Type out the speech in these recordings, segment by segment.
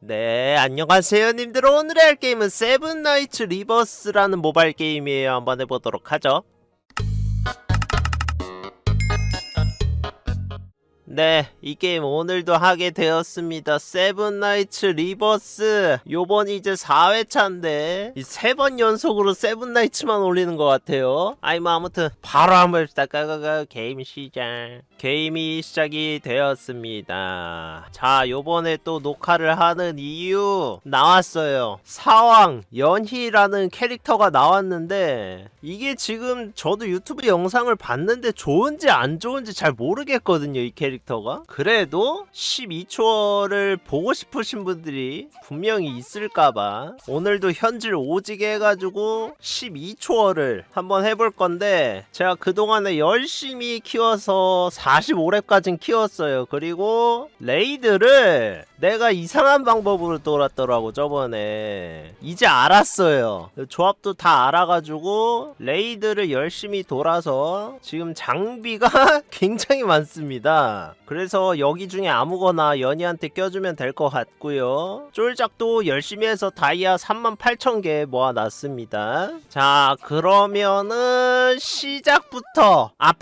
네, 안녕하세요, 님들. 오늘 할 게임은 세븐나이츠 리버스라는 모바일 게임이에요. 한번 해보도록 하죠. 네, 이 게임 오늘도 하게 되었습니다. 세븐나이츠 리버스. 요번이 이제 4회차인데, 이세번 연속으로 세븐나이츠만 올리는 것 같아요. 아이, 뭐, 아무튼, 바로 한번 봅시다. 까까까, 게임 시작. 게임이 시작이 되었습니다. 자, 요번에 또 녹화를 하는 이유 나왔어요. 사왕, 연희라는 캐릭터가 나왔는데, 이게 지금 저도 유튜브 영상을 봤는데 좋은지 안 좋은지 잘 모르겠거든요, 이 캐릭터 가. 그래도 12초를 보고 싶으신 분들이 분명히 있을까봐 오늘도 현질 오지게 해가지고 12초를 한번 해볼 건데 제가 그동안에 열심히 키워서 45렙까진 키웠어요. 그리고 레이드를 내가 이상한 방법으로 돌았더라고 저번에 이제 알았어요. 조합도 다 알아가지고 레이드를 열심히 돌아서 지금 장비가 굉장히 많습니다. 그래서 여기 중에 아무거나 연희한테 껴주면 될 것 같고요. 쫄작도 열심히 해서 다이아 38,000개 모아놨습니다. 자 그러면은 시작부터 아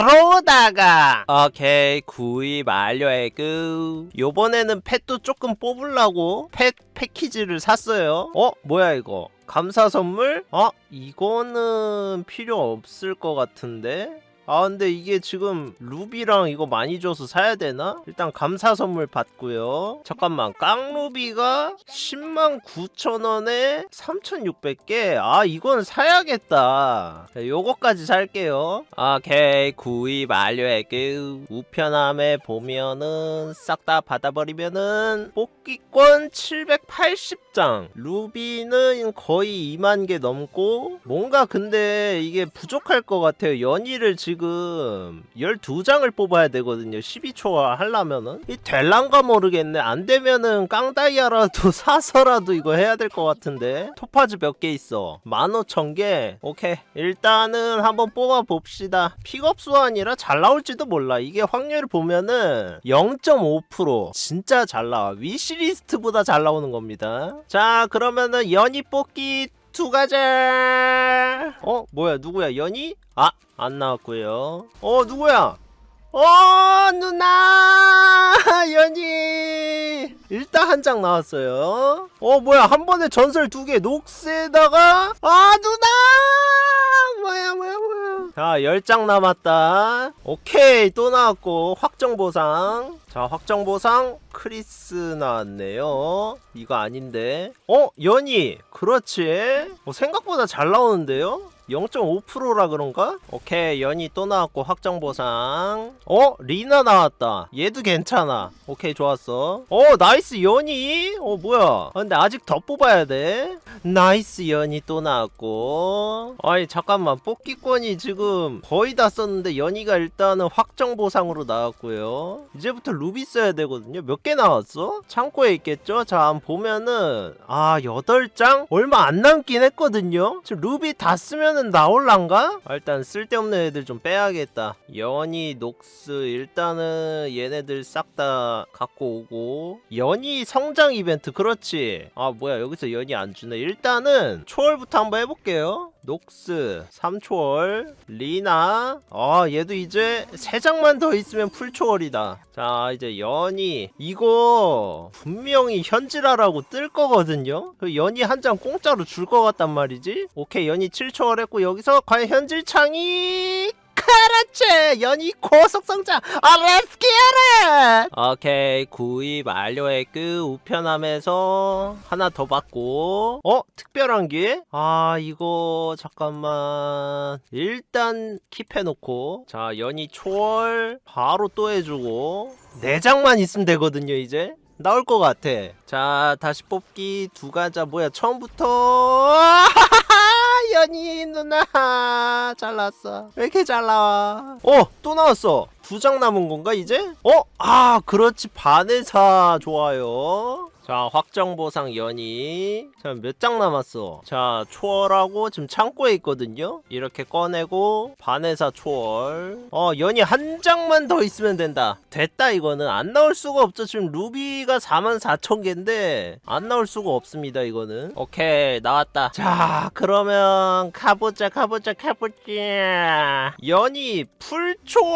바로다가 오케이 구입 완료 했고 요번에는 펫도 조금 뽑으려고 펫 패키지를 샀어요. 어 뭐야 이거? 감사 선물? 어 이거는 필요 없을 것 같은데. 아 근데 이게 지금 루비랑 이거 많이 줘서 사야 되나? 일단 감사 선물 받고요. 잠깐만 깡루비가 10만 9천원에 3600개? 아 이건 사야겠다. 자, 요거까지 살게요. 오케이. 구입 완료했고 우편함에 보면은 싹 다 받아버리면은 뽑기권 780장. 루비는 거의 2만 개 넘고 뭔가 근데 이게 부족할 것 같아요. 연희를 지금 12장을 뽑아야 되거든요. 12초 하려면은. 이 될란가 모르겠네. 안 되면은 깡다이아라도 사서라도 이거 해야 될 것 같은데. 토파즈 몇 개 있어? 15,000개? 오케이. 일단은 한번 뽑아 봅시다. 픽업 수아니라 잘 나올지도 몰라. 이게 확률 보면은 0.5% 진짜 잘 나와. 위시리스트보다 잘 나오는 겁니다. 자 그러면은 연희 뽑기 두 가자. 어 뭐야 누구야? 연희? 아안 나왔고요. 어 누구야? 어 누나! 연희! 일단 한 장 나왔어요. 어 뭐야 한 번에 전설 두 개 녹스에다가? 아 누나! 뭐야 뭐야 뭐야. 자 10장 남았다. 오케이 또 나왔고 확정 보상. 자 확정 보상 크리스 나왔네요. 이거 아닌데. 어? 연희. 그렇지. 어, 생각보다 잘 나오는데요? 0.5%라 그런가? 오케이. 연이 또 나왔고 확정 보상. 어? 리나 나왔다. 얘도 괜찮아. 오케이 좋았어. 어 나이스 연이 어 뭐야. 아, 근데 아직 더 뽑아야 돼. 나이스 연이 또 나왔고. 아니 잠깐만. 뽑기권이 지금 거의 다 썼는데 연이가 일단은 확정 보상으로 나왔고요. 이제부터 루비 써야 되거든요. 몇개 나왔어? 창고에 있겠죠? 자 한번 보면은 아 8장? 얼마 안 남긴 했거든요 지금 루비 다 쓰면은 나올란가? 아, 일단 쓸데없는 애들 좀 빼야겠다 연이 녹스 일단은 얘네들 싹 다 갖고 오고 연이 성장 이벤트 그렇지 아 뭐야 여기서 연이 안 주네 일단은 초월부터 한번 해볼게요 녹스 3초월 리나. 아 얘도 이제 3장만 더 있으면 풀초월이다. 자 이제 연이. 이거 분명히 현질하라고 뜰 거거든요? 그 연이 한 장 공짜로 줄것 같단 말이지? 오케이 연이 7초월 했고 여기서 과연 현질창이 그렇지? 연이 고속 성장. 아 오케이 구입 완료했고 우편함에서 하나 더 받고. 어? 특별한 게? 아 이거 잠깐만. 일단 킵해놓고. 자 연이 초월 바로 또 해주고. 네 장만 있으면 되거든요 이제. 나올 것 같아. 자 다시 뽑기 두 가자. 뭐야 처음부터 연희 누나. 잘 나왔어. 왜 이렇게 잘 나와? 어또 나왔어. 두 장 남은 건가 이제? 어? 아 그렇지. 바네사 좋아요 자자 확정 보상 연이 자몇 장 남았어? 자 초월하고 지금 창고에 있거든요? 이렇게 꺼내고 반해사 초월. 어 연이 한 장만 더 있으면 된다. 됐다 이거는. 안 나올 수가 없죠. 지금 루비가 44,000개인데 안 나올 수가 없습니다 이거는. 오케이 나왔다. 자 그러면 가보자 가보자 가보자. 연이 풀초월!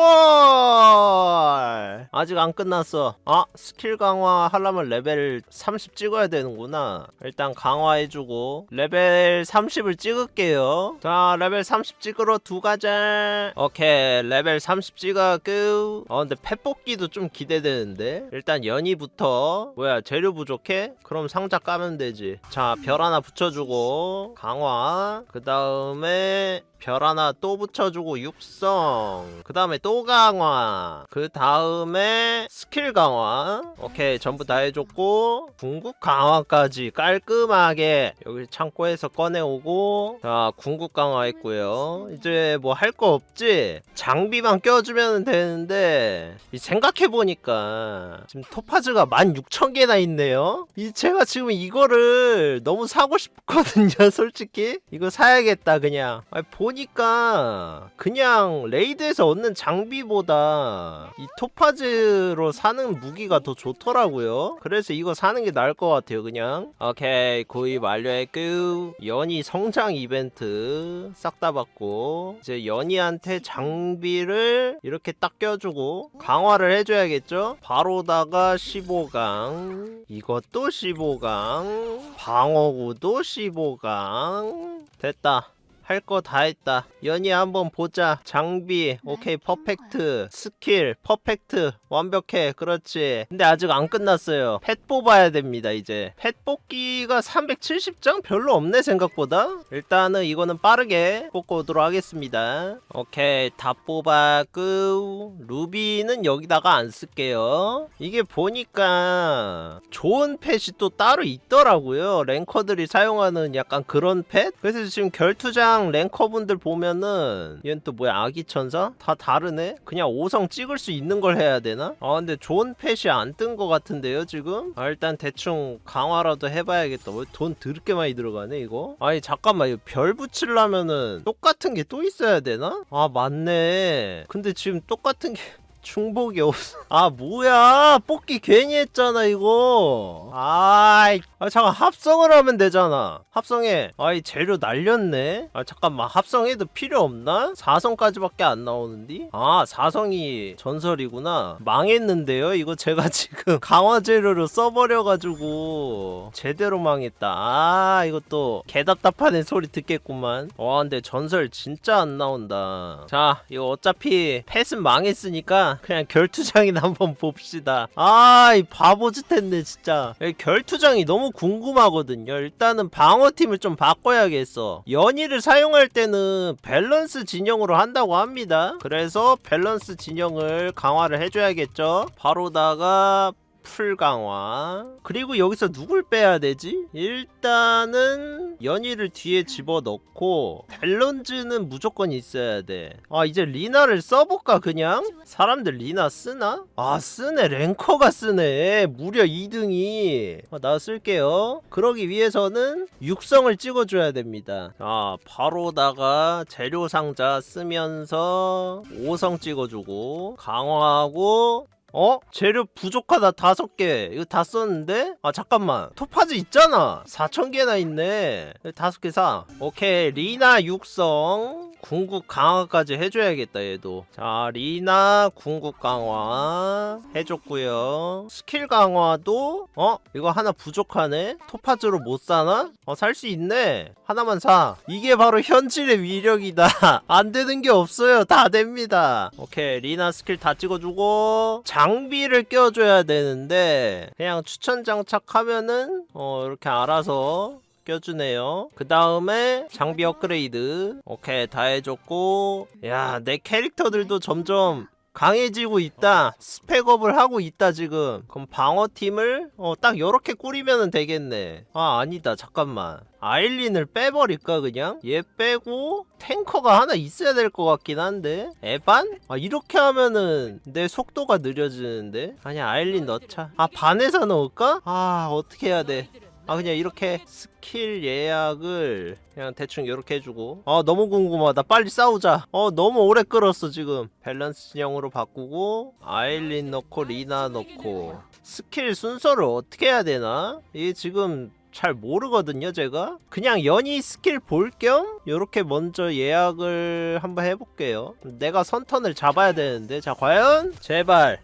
아직 안 끝났어. 아 스킬 강화 하려면 레벨 30 찍어야 되는구나. 일단 강화해주고 레벨 30을 찍을게요. 자 레벨 30 찍으러 두 가자. 오케이 레벨 30 찍어고. 어 근데 펫 뽑기도 좀 기대되는데. 일단 연이부터. 뭐야 재료 부족해? 그럼 상자 까면 되지. 자 별 하나 붙여주고 강화. 그 다음에 별 하나 또 붙여주고 육성. 그 다음에 또 강화. 그 다음에 스킬 강화. 오케이 전부 다 해줬고 궁극 강화까지 깔끔하게 여기 창고에서 꺼내오고 자 궁극 강화 했고요. 이제 뭐 할 거 없지? 장비만 껴주면 되는데 이 생각해보니까 지금 토파즈가 16,000개나 있네요? 이 제가 지금 이거를 너무 사고 싶거든요 솔직히. 이거 사야겠다 그냥. 아니, 보니까 그냥 레이드에서 얻는 장비보다 이 토파즈로 사는 무기가 더 좋더라고요. 그래서 이거 사는 게 나을 것 같아요 그냥. 오케이 구입 완료했고 연이 성장 이벤트 싹 다 받고 이제 연이한테 장비를 이렇게 딱 껴주고 강화를 해줘야겠죠? 바로다가 15강 이것도 15강 방어구도 15강. 됐다 할 거 다 했다. 연이 한번 보자. 장비, 오케이, 퍼펙트. 스킬, 퍼펙트. 완벽해. 그렇지. 근데 아직 안 끝났어요. 펫 뽑아야 됩니다, 이제. 펫 뽑기가 370장? 별로 없네, 생각보다. 일단은 이거는 빠르게 뽑고 오도록 하겠습니다. 오케이, 다 뽑았고. 루비는 여기다가 안 쓸게요. 이게 보니까 좋은 펫이 또 따로 있더라고요. 랭커들이 사용하는 약간 그런 펫? 그래서 지금 결투장 랭커분들 보면은 얘는 또 뭐야 아기 천사? 다 다르네? 그냥 5성 찍을 수 있는 걸 해야 되나? 아 근데 좋은 펫이 안 뜬 것 같은데요 지금? 아 일단 대충 강화라도 해봐야겠다 왜돈 드럽게 많이 들어가네 이거? 아니 잠깐만 이거 별 붙이려면은 똑같은 게 또 있어야 되나? 아 맞네 근데 지금 똑같은 게 충복이 없어. 아 뭐야 뽑기 괜히 했잖아 이거. 아이 아 잠깐 합성을 하면 되잖아. 합성해. 아이 재료 날렸네. 아 잠깐만 합성해도 필요 없나? 4성까지밖에 안 나오는디? 아 4성이 전설이구나. 망했는데요. 이거 제가 지금 강화 재료로 써버려가지고 제대로 망했다. 아 이것도 개답답하네 소리 듣겠구만. 와 근데 전설 진짜 안 나온다. 자 이거 어차피 펫은 망했으니까 그냥 결투장이나 한번 봅시다. 아, 이 바보짓 했네, 진짜. 이 결투장이 너무 궁금하거든요. 일단은 방어팀을 좀 바꿔야겠어. 연희를 사용할 때는 밸런스 진영으로 한다고 합니다. 그래서 밸런스 진영을 강화를 해줘야겠죠. 바로다가 풀 강화. 그리고 여기서 누굴 빼야 되지? 일단은 연희를 뒤에 집어넣고 밸런즈는 무조건 있어야 돼아 이제 리나를 써볼까 그냥? 사람들 리나 쓰나? 아 쓰네. 랭커가 쓰네. 무려 2등이. 아, 나 쓸게요. 그러기 위해서는 육성을 찍어줘야 됩니다. 아 바로다가 재료 상자 쓰면서 5성 찍어주고 강화하고 어? 재료 부족하다 다섯 개. 이거 다 썼는데? 아 잠깐만. 토파즈 있잖아. 4천개나 있네. 다섯 개사. 오케이 리나 육성 궁극 강화까지 해줘야겠다 얘도. 자 리나 궁극 강화 해줬고요. 스킬 강화도 어? 이거 하나 부족하네? 토파즈로 못 사나? 어 살 수 있네. 하나만 사. 이게 바로 현질의 위력이다. 안 되는 게 없어요. 다 됩니다. 오케이 리나 스킬 다 찍어주고 장비를 껴줘야 되는데 그냥 추천 장착하면은 어 이렇게 알아서 껴주네요. 그 다음에 장비 업그레이드. 오케이, 다 해줬고. 야, 내 캐릭터들도 점점 강해지고 있다 스펙업을 하고 있다 지금 그럼 방어팀을 어, 딱 요렇게 꾸리면 되겠네 아 아니다 잠깐만 아일린을 빼버릴까 그냥? 얘 빼고 탱커가 하나 있어야 될 것 같긴 한데 에반? 아 이렇게 하면은 내 속도가 느려지는데 아니야 아일린 넣자 아 반에서 넣을까? 아 어떻게 해야 돼 아 그냥 이렇게 스킬 예약을 그냥 대충 이렇게 해주고. 아 너무 궁금하다. 빨리 싸우자. 어 너무 오래 끌었어 지금. 밸런스 진영으로 바꾸고 아일린 넣고 리나 넣고. 스킬 순서를 어떻게 해야 되나? 이게 지금 잘 모르거든요 제가. 그냥 연이 스킬 볼겸 요렇게 먼저 예약을 한번 해볼게요. 내가 선턴을 잡아야 되는데. 자 과연? 제발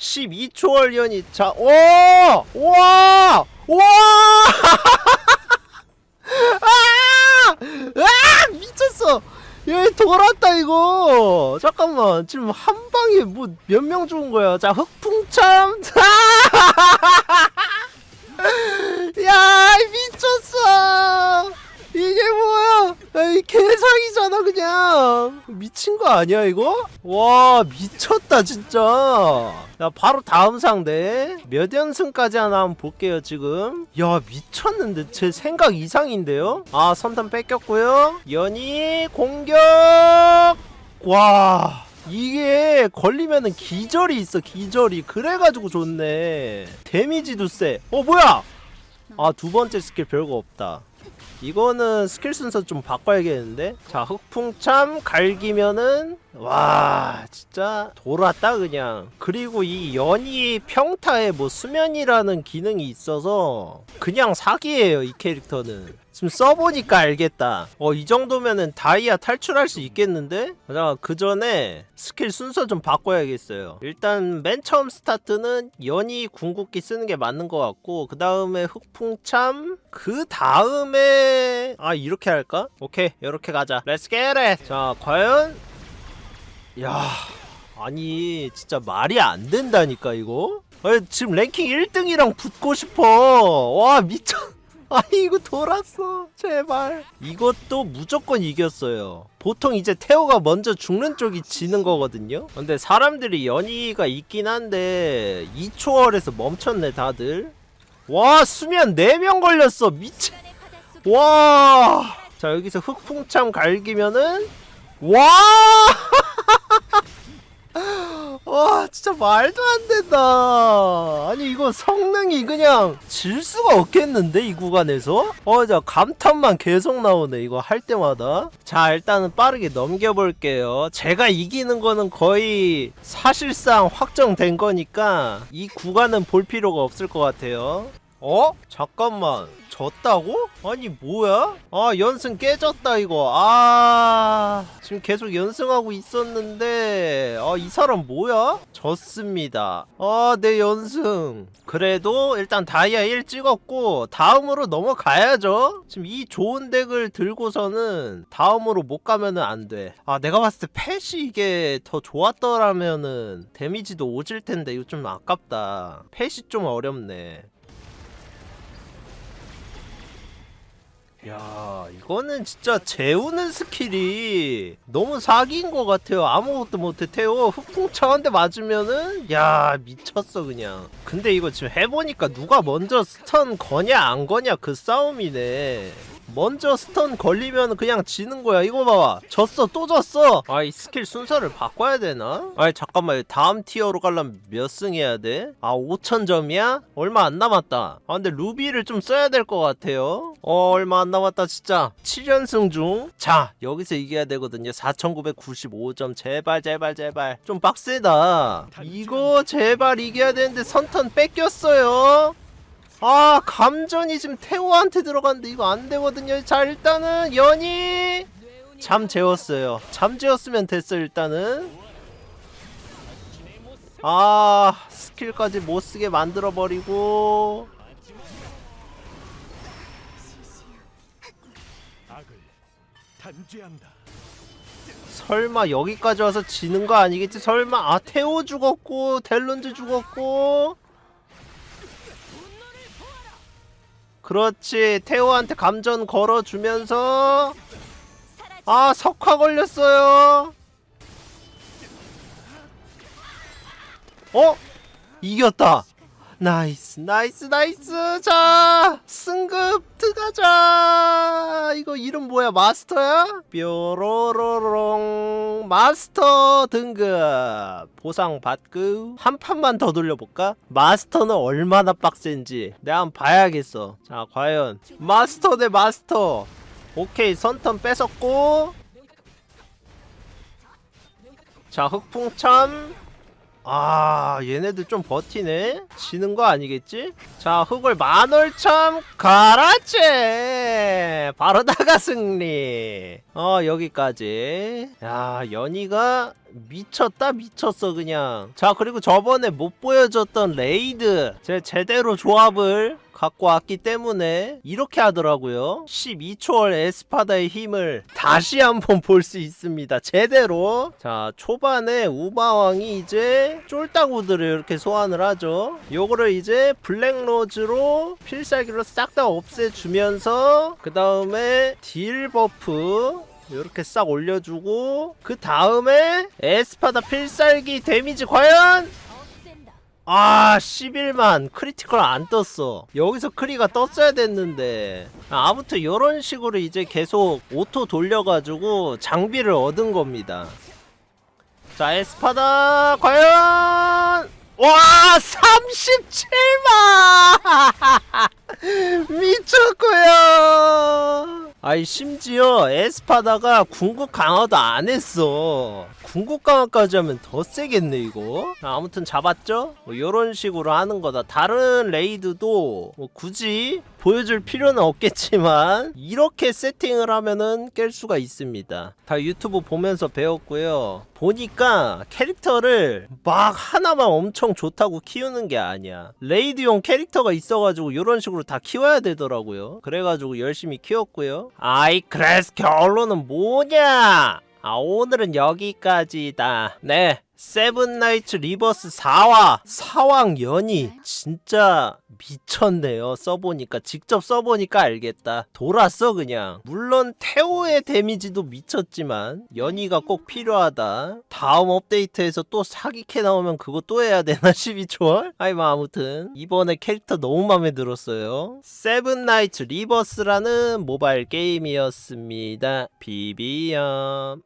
12초월 연이 자, 오! 와! 와! 아! 아! 미쳤어! 얘 돌았다 이거. 잠깐만. 지금 한 방에 뭐 몇 명 죽은 거야? 자, 흑풍참. 야, 미쳤어. 이게 뭐야? 이 개사기잖아 그냥 미친 거 아니야 이거? 와 미쳤다 진짜 야 바로 다음 상대. 몇 연승까지 하나 한번 볼게요 지금. 야 미쳤는데 제 생각 이상인데요? 아 선탄 뺏겼고요. 연이 공격! 와 이게 걸리면은 기절이 있어 기절이. 그래가지고 좋네. 데미지도 세어 뭐야? 아 두 번째 스킬 별거 없다 이거는 스킬 순서 좀 바꿔야겠는데? 자 흑풍참 갈기면은 와 진짜 돌았다 그냥. 그리고 이 연이 평타에 뭐 수면이라는 기능이 있어서 그냥 사기예요 이 캐릭터는 지금 써보니까 알겠다. 어 이 정도면은 다이아 탈출할 수 있겠는데? 자그 전에 스킬 순서 좀 바꿔야겠어요. 일단 맨 처음 스타트는 연이 궁극기 쓰는 게 맞는 것 같고 그 다음에 흑풍참 그 다음에 아 이렇게 할까? 오케이 이렇게 가자. 렛츠 겟잇 자 과연 야 아니 진짜 말이 안 된다니까 이거? 아니, 지금 랭킹 1등이랑 붙고 싶어. 와 미쳐 아니 이거 돌았어. 제발. 이것도 무조건 이겼어요. 보통 이제 태호가 먼저 죽는 쪽이 지는 거거든요. 근데 사람들이 연의가 있긴 한데 2초월에서 멈췄네 다들. 와 수면 4명 걸렸어. 미친. 와 자 여기서 흑풍참 갈기면은 와 와 진짜 말도 안 된다. 아니 이거 성능이 그냥 질 수가 없겠는데 이 구간에서? 어자 감탄만 계속 나오네 이거 할 때마다. 자 일단은 빠르게 넘겨볼게요. 제가 이기는 거는 거의 사실상 확정된 거니까 이 구간은 볼 필요가 없을 것 같아요 어? 잠깐만 졌다고? 아니 뭐야? 아 연승 깨졌다 이거 아 지금 계속 연승하고 있었는데 아 이 사람 뭐야? 졌습니다 아 내 연승 그래도 일단 다이아 1 찍었고 다음으로 넘어가야죠 지금 이 좋은 덱을 들고서는 다음으로 못 가면은 안돼아 내가 봤을 때 펫이 이게 더 좋았더라면은 데미지도 오질 텐데 이거 좀 아깝다 펫이 좀 어렵네 야 이거는 진짜 재우는 스킬이 너무 사기인 것 같아요. 아무것도 못해 태워. 흑풍차 한대 맞으면은 야 미쳤어 그냥. 근데 이거 지금 해보니까 누가 먼저 스턴 거냐 안 거냐 그 싸움이네 먼저 스턴 걸리면 그냥 지는 거야. 이거 봐봐. 졌어 또 졌어. 아 이 스킬 순서를 바꿔야 되나? 아니 잠깐만. 다음 티어로 가려면 몇 승 해야 돼? 아 5천점이야? 얼마 안 남았다. 아 근데 루비를 좀 써야 될 것 같아요. 어 얼마 안 남았다 진짜. 7연승 중 자 여기서 이겨야 되거든요. 4995점. 제발 제발 제발. 좀 빡세다. 이거 제발 이겨야 되는데 선턴 뺏겼어요 아 감전이 지금 태호한테 들어갔는데 이거 안 되거든요. 자 일단은 연이 잠 재웠어요. 잠 재웠으면 됐어 일단은. 아 스킬까지 못쓰게 만들어버리고. 설마 여기까지 와서 지는 거 아니겠지? 설마 아 태호 죽었고 델론즈 죽었고 그렇지. 태호한테 감전 걸어주면서 아, 아 석화 걸렸어요. 어? 이겼다. 나이스 나이스 나이스. 자 승급 들어가자. 이거 이름 뭐야? 마스터야? 뾰로로롱. 마스터 등급. 보상 받고 한 판만 더 돌려볼까? 마스터는 얼마나 빡센지 내가 한번 봐야겠어. 자 과연. 마스터 대 마스터. 오케이 선턴 뺏었고. 자 흑풍참 아 얘네들 좀 버티네. 지는 거 아니겠지? 자 흑을 만월참 가라치 바로 다가 승리! 어 여기까지. 야 연희가 미쳤다 미쳤어 그냥. 자 그리고 저번에 못 보여줬던 레이드. 제 제대로 조합을 갖고 왔기 때문에 이렇게 하더라고요. 12초월 에스파다의 힘을 다시 한번 볼 수 있습니다. 제대로. 자 초반에 우마왕이 이제 쫄따구들을 이렇게 소환을 하죠. 요거를 이제 블랙로즈로 필살기로 싹 다 없애주면서 그 다음에 딜 버프 이렇게 싹 올려주고 그 다음에 에스파다 필살기 데미지 과연 아 11만 크리티컬 안 떴어. 여기서 크리가 떴어야 됐는데. 아, 아무튼 이런 식으로 이제 계속 오토 돌려가지고 장비를 얻은 겁니다. 자 에스파다 과연! 와 37만! 미쳤고요 아이 심지어 에스파다가 궁극 강화도 안 했어. 궁극 강화까지 하면 더 세겠네 이거. 자, 아무튼 잡았죠? 뭐 요런 식으로 하는 거다. 다른 레이드도 뭐 굳이 보여줄 필요는 없겠지만 이렇게 세팅을 하면은 깰 수가 있습니다. 다 유튜브 보면서 배웠고요. 보니까 캐릭터를 막 하나만 엄청 좋다고 키우는 게 아니야. 레이드용 캐릭터가 있어가지고 요런 식으로 다 키워야 되더라고요. 그래가지고 열심히 키웠고요 아이 그래서 결론은 뭐냐? 아 오늘은 여기까지다. 네 세븐나이츠 리버스 4화 사왕 연이 진짜 미쳤네요. 써보니까 직접 써보니까 알겠다. 돌았어 그냥. 물론 태오의 데미지도 미쳤지만 연이가 꼭 필요하다. 다음 업데이트에서 또 사기캐 나오면 그거 또 해야 되나 12초월? 아이 뭐 아무튼 이번에 캐릭터 너무 마음에 들었어요. 세븐나이츠 리버스라는 모바일 게임이었습니다. 비비엄